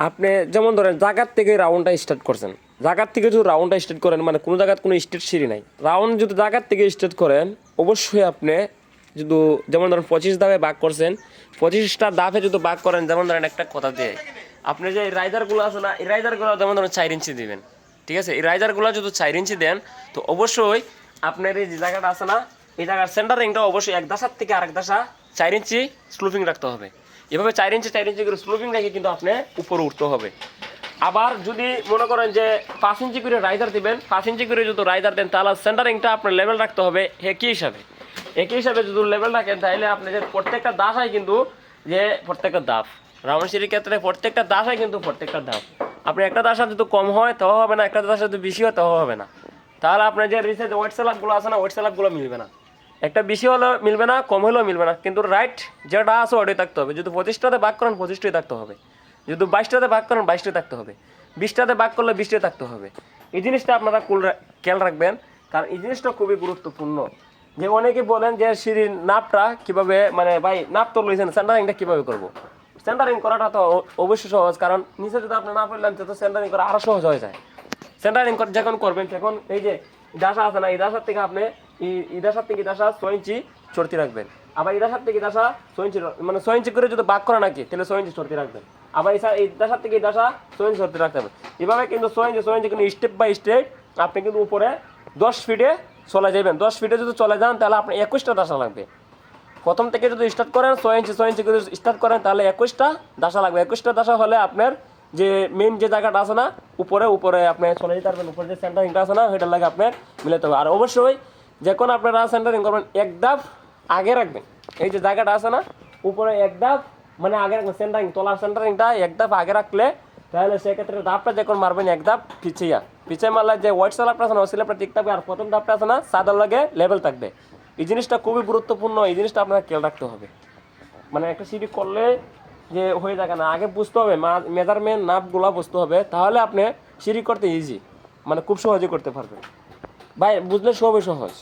আপনি যেমন ধরেন জাগার থেকে রাউন্ডটা স্টার্ট করছেন। জাগার থেকে যদি রাউন্ডটা স্টার্ট করেন মানে কোনো জায়গার কোনো স্টেট সিঁড়ি নাই। রাউন্ড যদি জাগার থেকে স্টার্ট করেন, অবশ্যই আপনি যদি যেমন ধরেন পঁচিশ ধাপে বাক করছেন, পঁচিশটা ধাপে যদি বাক করেন, যেমন ধরেন একটা কথা দিয়ে, আপনি যে রাইজারগুলো আছে না, এই রাইজারগুলো যেমন ধরেন চার ইঞ্চি দিবেন, ঠিক আছে? এই রাইজারগুলো যদি চার ইঞ্চি দেন, তো অবশ্যই আপনার এই যে জায়গাটা আছে না, এই জায়গার সেন্টারিংটা অবশ্যই এক দাসার থেকে আরেক দাসা চার ইঞ্চি স্লুপিং রাখতে হবে। এভাবে চার ইঞ্চি চার ইঞ্চি করে স্লুপিং রেখে কিন্তু আপনি উপরে উঠতে হবে। আবার যদি মনে করেন যে পাঁচ ইঞ্চি করে রাইজার দিবেন, পাঁচ ইঞ্চি করে যদি রাইজার দেন, তাহলে সেন্টারিংটা আপনার লেভেল রাখতে হবে একই হিসাবে। একই হিসাবে যদি লেভেল রাখেন, তাহলে আপনি যে প্রত্যেকটা দাসাই কিন্তু যে প্রত্যেকটা দাফ। সিঁড়ির ক্ষেত্রে প্রত্যেকটা দাসাই কিন্তু প্রত্যেকটা ধাপ আপনি একটা দাসা যদি কম হয়, তাও হবে না, একটা দাসা যদি বেশি হয়, তাও হবে না। তাহলে আপনার যে রিসেট ওয়েট স্যালাপগুলো আছে না ওয়েট স্যালাপগুলো মিলবে না। একটা বেশি হলেও মিলবে না, কম হলেও মিলবে না। কিন্তু রাইট যেটা আছে ওটাই থাকতে হবে। যদি পঁচিশটাতে ভাগ করেন, পঁচিশটাই থাকতে হবে। যদি বাইশটাতে ভাগ করেন, বাইশটাই থাকতে হবে। বিশটাতে ভাগ করলে বিশটাই থাকতে হবে। এই জিনিসটা আপনারা কুল খেয়াল রাখবেন, কারণ এই জিনিসটা খুবই গুরুত্বপূর্ণ। যে অনেকে বলেন যে সিঁড়ির নাপটা কীভাবে মানে ভাই, নাপ তো লইছেন সেন্টারিংটা কীভাবে করব? সেন্টারিং করাটা তো অবশ্যই সহজ, কারণ নিচে যদি আপনি না পড়লেন, তো সেন্টারিং করা আরও সহজ হয়ে যায়। সেন্টারিং যখন করবেন, তখন এই যে দাসা আছে না, এই দাসার থেকে আপনি এই থেকে দাসা ছয় ইঞ্চি চড়তি রাখবেন? আবার এই দাসার থেকে দাসা ছয় ইঞ্চি মানে ছয় ইঞ্চি করে যদি বাক করা নাকি, তাহলে ছয় ইঞ্চি চড়তি রাখবেন। আবার এই সা- এই দাসার থেকে দাসা ছয় ইঞ্চি চড়তি রাখতে হবে। এভাবে কিন্তু ছয় ইঞ্চি ছয় ইঞ্চি কিন্তু স্টেপ বাই স্টেপ আপনি কিন্তু উপরে দশ ফিটে চলে যাবেন দশ ফিটে যদি চলে যান, তাহলে আপনি একুশটা দাসা লাগবে। প্রথম থেকে যদি স্টার্ট করেন, ছয় ইঞ্চি ছয় ইঞ্চি করে স্টার্ট করেন, তাহলে একুশটা দাসা লাগবে। একুশটা দাসা হলে আপনার যে মেন যে জায়গাটা আছে না, উপরে উপরে আপনি চলে যেতে পারবেন। উপরে যে সেন্টারিংটা আছে না, সেটার লাগে আপনার মিলাতে হবে। আর অবশ্যই যে কোনো আপনারা সেন্টারিং করবেন, এক ধাপ আগে রাখবেন। এই যে জায়গাটা আছে না, উপরে এক ধাপ মানে আগে রাখবেন সেন্টারিং তলার সেন্টারিংটা এক ধাপ আগে রাখলে তাহলে সেক্ষেত্রে ধাপটা যখন মারবেন, এক ধাপ পিছিয়ে। পিছিয়ে মারলে যে হোয়াইট স্যালাপটা আছে না, ওই স্যালাপটা ঠিক থাকবে আর প্রথম ধাপটা আছে না, সাদার লাগে লেভেল থাকবে। এই জিনিসটা খুবই গুরুত্বপূর্ণ, এই জিনিসটা আপনার খেয়াল রাখতে হবে। মানে একটা সিঁড়ি করলে যে হয়ে থাকে না, আগে বুঝতে হবে মেজারমেন্ট নাপগুলো বুঝতে হবে, তাহলে আপনি সিঁড়ি করতে ইজি মানে খুব সহজে করতে পারবেন। ভাই, বুঝলে সবই সহজ।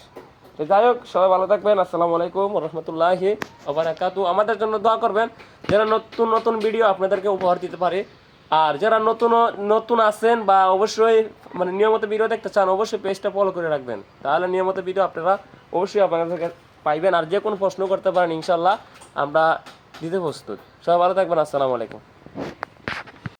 তো যাই হোক, সবাই ভালো থাকবেন, আসসালামু আলাইকুম রহমতুল্লাহি ওবারাকাতু আমাদের জন্য দোয়া করবেন, যারা নতুন নতুন ভিডিও আপনাদেরকে উপহার দিতে পারে। আর যারা নতুন নতুন আছেন বা অবশ্যই মানে নিয়মিত ভিডিও দেখতে চান, অবশ্যই পেজটা ফলো করে রাখবেন। তাহলে নিয়মিত ভিডিও আপনারা অবশ্যই আপনাদের পাইবেন। আর যে কোনো প্রশ্ন করতে পারেন ইনশাল্লাহ আমরা দিতে প্রস্তুত। সবাই ভালো থাকবেন, আসসালামু আলাইকুম।